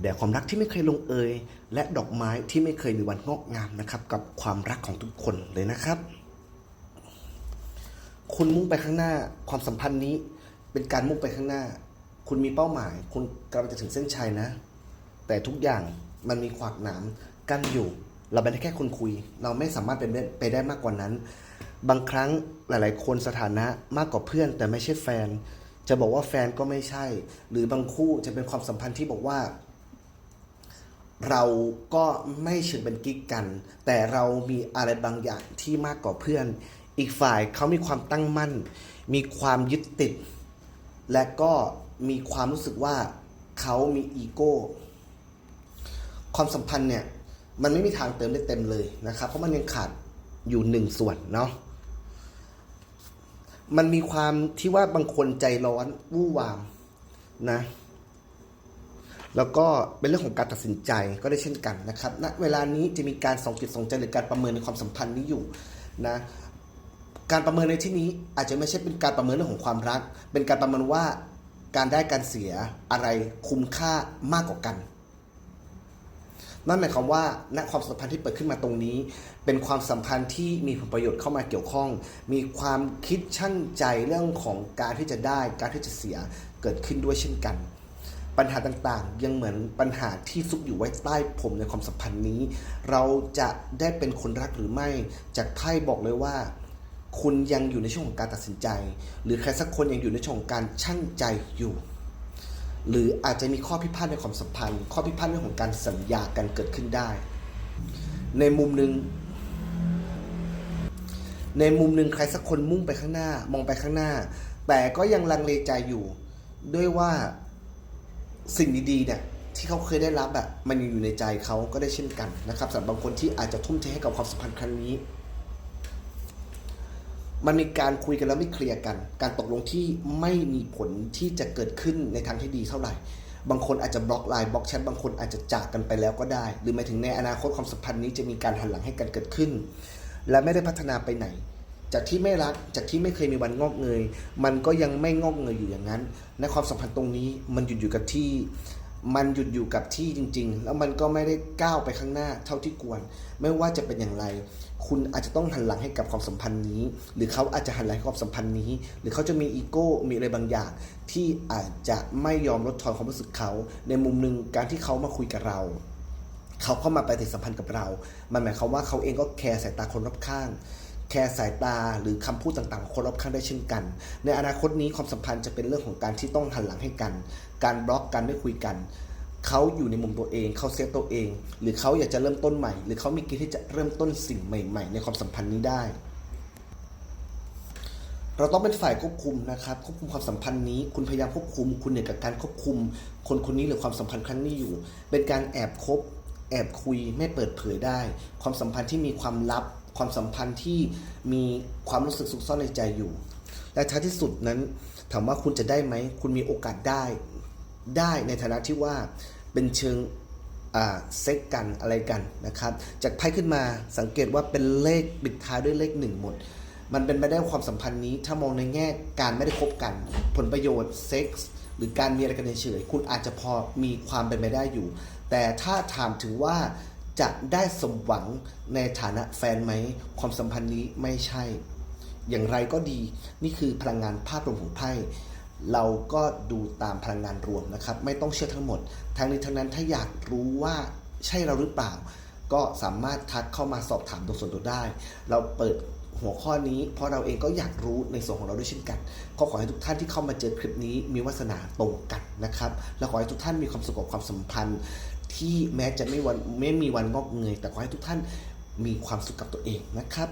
แด่ความรักที่ไม่เคยลงเอย และดอกไม้ที่ไม่เคยมีวันงอกงามนะครับ กับความรักของทุกคนเลยนะครับ คุณมุ่งไปข้างหน้าความสัมพันธ์นี้ เป็นการมุ่งไปข้างหน้า คุณมีเป้าหมาย คุณกำลังจะถึงเส้นชัยนะ แต่ทุกอย่างมันมีขวากหนามกั้นอยู่ เราเป็นแค่คนคุย เราไม่สามารถเป็นไปได้มากกว่านั้น บางครั้งหลาย ๆ คนสถานะมากกว่าเพื่อน แต่ไม่ใช่แฟน จะบอกว่าแฟนก็ไม่ใช่ หรือบางคู่จะเป็นความสัมพันธ์ที่บอกว่า เราก็ไม่เชิงเป็นกิ๊กกัน แต่เรามีอะไรบางอย่างที่มากกว่าเพื่อน อีกฝ่ายเขามีความตั้งมั่น มีความยึดติด และก็มีความรู้สึกว่าเขามีอีโก้ ความสัมพันธ์เนี่ยมันไม่มีทางเติมได้เต็มเลยนะครับ เพราะมันยังขาดอยู่หนึ่งส่วนเนาะมันมีความที่ว่าบางคนใจร้อน วู่วามนะ แล้วก็เป็นเรื่องของการตัดสินใจก็ได้เช่นกันนะครับณเวลานี้จะมีการสองจิตสองใจหรือการประเมินในความสัมพันธ์นี้อยู่นะการประเมินในที่นี้อาจจะไม่ใช่เป็นการประเมินเรื่องของความรัก เป็นการประเมินว่าการได้การเสียอะไรคุ้มค่ามากกว่ากัน นั่นหมายความว่าณความสัมพันธ์ที่เปิดขึ้นมาตรงนี้ เป็นความสัมพันธ์ที่มีผลประโยชน์เข้ามาเกี่ยวข้อง มีความคิดช่างใจเรื่องของการที่จะได้ การที่จะเสียเกิดขึ้นด้วยเช่นกัน ปัญหาต่างๆ ยังเหมือนปัญหาที่ซุกอยู่ไว้ใต้ผมในความสัมพันธ์นี้ เราจะได้เป็นคนรักหรือไม่ จากไพ่บอกเลยว่า คุณยังอยู่ในช่วงของการตัดสินใจ หรือใครสักคนยังอยู่ในช่วงของการชั่งใจอยู่ หรืออาจจะมีข้อพิพาทในความสัมพันธ์ ข้อพิพาทเรื่องของการสัญญากันเกิดขึ้นได้ ในมุมหนึ่งในมุมหนึ่งใครสักคนมุ่งไปข้างหน้ามองไปข้างหน้า แต่ก็ยังลังเลใจอยู่ ด้วยว่า สิ่งดีๆเนี่ยที่เขาเคยได้รับอะมันยังอยู่ในใจเขาก็ได้เช่นกันนะครับสำหรับบางคนที่อาจจะทุ่มเทให้กับความสัมพันธ์ครั้งนี้ มันมีการคุยกันแล้วไม่เคลียร์กัน การตกลงที่ไม่มีผลที่จะเกิดขึ้นในทางที่ดีเท่าไหร่ บางคนอาจจะบล็อกไลน์บล็อกแชทบางคนอาจจะจากกันไปแล้วก็ได้ หรือหมายถึงในอนาคตความสัมพันธ์นี้จะมีการหันหลังให้กันเกิดขึ้น และไม่ได้พัฒนาไปไหน จากที่ไม่รักจากที่ไม่เคยมีวันงอกเงย มันก็ยังไม่งอกเงยอยู่อย่างนั้นในความสัมพันธ์ตรงนี้มันหยุดอยู่กับที่ มันหยุดอยู่กับที่จริง ๆ แล้วมันก็ไม่ได้ก้าวไปข้างหน้าเท่าที่ควร ไม่ว่าจะเป็นอย่างไร คุณอาจจะต้องหันหลังให้กับความสัมพันธ์นี้ หรือเขาอาจจะหันหลังให้ความสัมพันธ์นี้ หรือเขาจะมีอีโก้มีอะไรบางอย่าง ที่อาจจะไม่ยอมลดทอนความรู้สึกเขา ในมุมหนึ่งการที่เขามาคุยกับเราเขาเข้ามาปฏิสัมพันธ์กับเรา มันหมายความว่าเขาเองก็แคร์สายตาคนรอบข้าง แคร์สายตาหรือคำพูดต่างๆของคนรอบข้างได้เช่นกัน ในอนาคตนี้ความสัมพันธ์จะเป็นเรื่องของการที่ต้องหันหลังให้กัน การบล็อกกันไม่คุยกันเขาอยู่ในมุมตัวเองเขาเซฟตัวเอง หรือเขาอยากจะเริ่มต้นใหม่ หรือเขามีกิจที่จะเริ่มต้นสิ่งใหม่ ๆ ในความสัมพันธ์นี้ได้ เราต้องเป็นฝ่ายควบคุมนะครับควบคุมความสัมพันธ์นี้ คุณพยายามควบคุม คุณเหนื่อยกับการควบคุม คนคนนี้หรือความสัมพันธ์ครั้งนี้อยู่ เป็นการแอบคบแอบคุยไม่เปิดเผยได้ ความสัมพันธ์ที่มีความลับ ความสัมพันธ์ที่มีความรู้สึกซุกซ่อนในใจอยู่ และท้ายที่สุดนั้นถามว่าคุณจะได้ไหม คุณมีโอกาสได้ ได้ในฐานะที่ว่าเป็นเชิงเซ็กกันอะไรกันนะครับ จากไพ่ขึ้นมาสังเกตว่าเป็นเลขปิดท้ายด้วยเลขหนึ่งหมด มันเป็นไปได้ความสัมพันธ์นี้ ถ้ามองในแง่การไม่ได้คบกัน ผลประโยชน์เซ็กส์หรือการมีอะไรกันเฉยๆคุณอาจจะพอมีความเป็นไปได้อยู่ แต่ถ้าถามถึงว่า จะได้สมหวังในฐานะแฟนไหม ความสัมพันธ์นี้ไม่ใช่ อย่างไรก็ดีนี่คือพลังงานภาพรวมของไพ่เราก็ดูตามพลังงานรวมนะครับ ไม่ต้องเชื่อทั้งหมดทั้งนี้ทั้งนั้นถ้าอยากรู้ว่าใช่เราหรือเปล่า ก็สามารถทักเข้ามาสอบถามตัวส่วนตัวได้ เราเปิดหัวข้อนี้ เพราะเราเองก็อยากรู้ในส่วนของเราด้วยเช่นกัน ก็ขอให้ทุกท่านที่เข้ามาเจอคลิปนี้มีวาสนาตรงกันนะครับ และขอให้ทุกท่านมีความสุขกับความสัมพันธ์ ที่แม้จะไม่วันไม่มีวันงอกเงยแต่ขอให้ทุกท่านมีความสุขกับตัวเองนะครับ